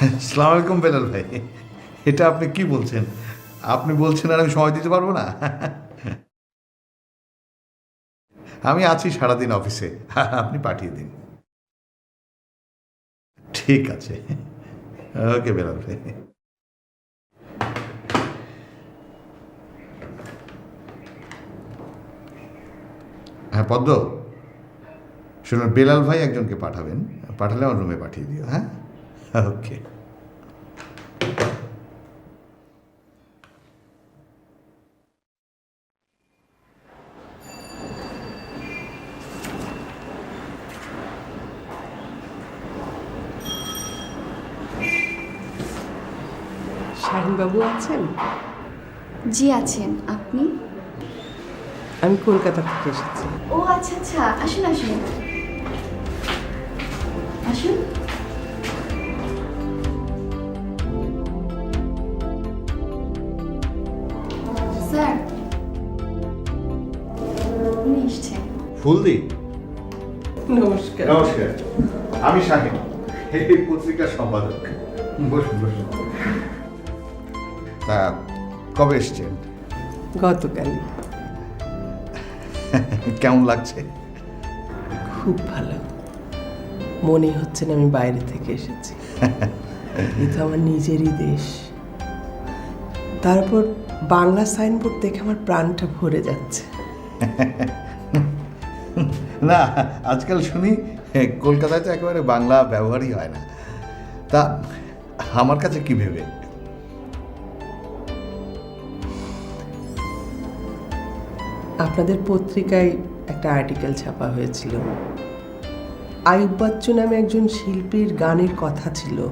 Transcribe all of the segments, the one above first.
সালাম আলাইকুম বেলাল ভাই। এটা আপনি কি বলছেন? আপনি বলছেন আর আমি সময় দিতে পারব না? আমি আছি সারাদিন অফিসে। আপনি পাঠিয়ে দিন। ঠিক আছে। ওকে বেলাল ভাই। হ্যাঁ পদ্ম। শুনুন, বেলাল ভাই একজনকে পাঠাবেন। পাঠালে আমার রুমে পাঠিয়ে দিও হ্যাঁ? ওকে শাহিনবাবু আছেন? জি আছেন। আপনি? আমি কলকাতা থেকে এসেছি। ও আচ্ছা আচ্ছা। আসুন আসুন। আসুন। স্যার। উনি এসছেন। ফুলদি। নমস্কার। নমস্কার। আমি শাহিন এই পত্রিকার সম্পাদক। বসুন বসুন। তা কবে এসছেন? গতকালই কেমন লাগছে? খুব ভালো। মনে হচ্ছে না আমি বাইরে থেকে এসেছি। এ তো আমার নিজেরই দেশ। তারপর বাংলা সাইনবোর্ড দেখে আমার প্রাণটা ভরে যাচ্ছে। না আজকাল শুনি কলকাতায় তো একেবারে বাংলা ব্যবহারই হয় না। তা আমার কাছে কি ভেবে? আপনাদের পত্রিকায় একটা আর্টিকেল ছাপা হয়েছিল। আয়ুব বাচ্চু নামে একজন শিল্পীর গানের কথা ছিল।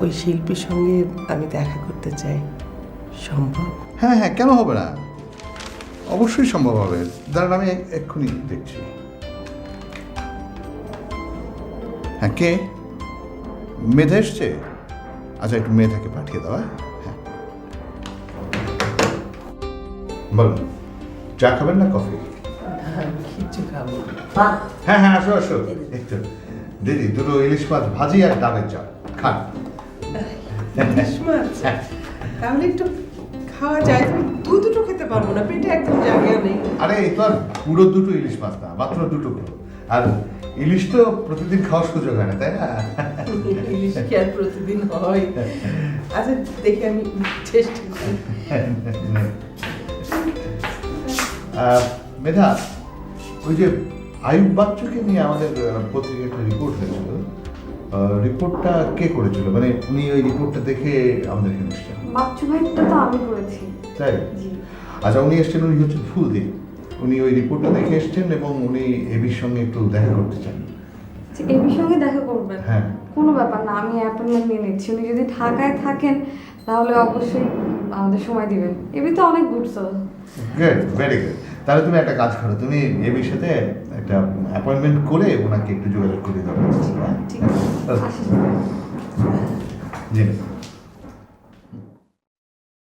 ওই শিল্পীর সঙ্গে আমি দেখা করতে চাই। সম্ভব? হ্যাঁ হ্যাঁ কেন হবে না? অবশ্যই সম্ভব হবে। দাঁড়ান আমি এক- এক্ষুনি দেখছি। হ্যাঁ কে? মেধা এসছে? আচ্ছা একটু মেধাকে পাঠিয়ে দেওয়া হ্যাঁ? হ্যাঁ। বলুন চা খাবেন না কফি? হ্যাঁ হ্যাঁ আসো আসো। একটু। দিদি দুটো ইলিশ মাছ ভাজি আর ডাবের চা খান। তাহলে একটু খাওয়া যায়। তুমি দু দুটো খেতে পারব না পেটে একদম জায়গা নেই। আরে তো আর পুরো দুটো ইলিশ মাছ না মাত্র দুটো আর ইলিশ তো প্রতিদিন খাওয়ার সুযোগ হয় না তাই না? ইলিশ কি আর প্রতিদিন হয়? আচ্ছা দেখি আমি চেষ্টা করি। মেধা ওই যে আয়ুব বাচ্চুকে নিয়ে আমাদের আহ, পত্রিকায় একটা রিপোর্ট হয়েছিল। রিপোর্টটা কে করেছিল? মানে উনি ওই রিপোর্টটা দেখে আমাদের এখানে এসছেন। বাচ্চু ভাইটা তো আমি করেছি। তাই? জি। আচ্ছা উনি এসছেন উনি হচ্ছেন ফুলদি। উনি ওই রিপোর্টটা দেখে এসেছেন এবং উনি এবির সঙ্গে একটু দেখা করতে চান। এই সঙ্গে দেখা করবেন? হ্যাঁ। কোনো ব্যাপার না আমি অ্যাপয়েন্টমেন্ট নিয়ে নিচ্ছি। উনি যদি ঢাকায় থাকেন তাহলে অবশ্যই আমাদের সময় দিবেন। এবি তো অনেক good sir good very good তাহলে তুমি একটা কাজ করো তুমি এ সাথে একটা অ্যাপয়েন্টমেন্ট করে ওনাকে একটু যোগাযোগ করে দাও ঠিক আছে? জি।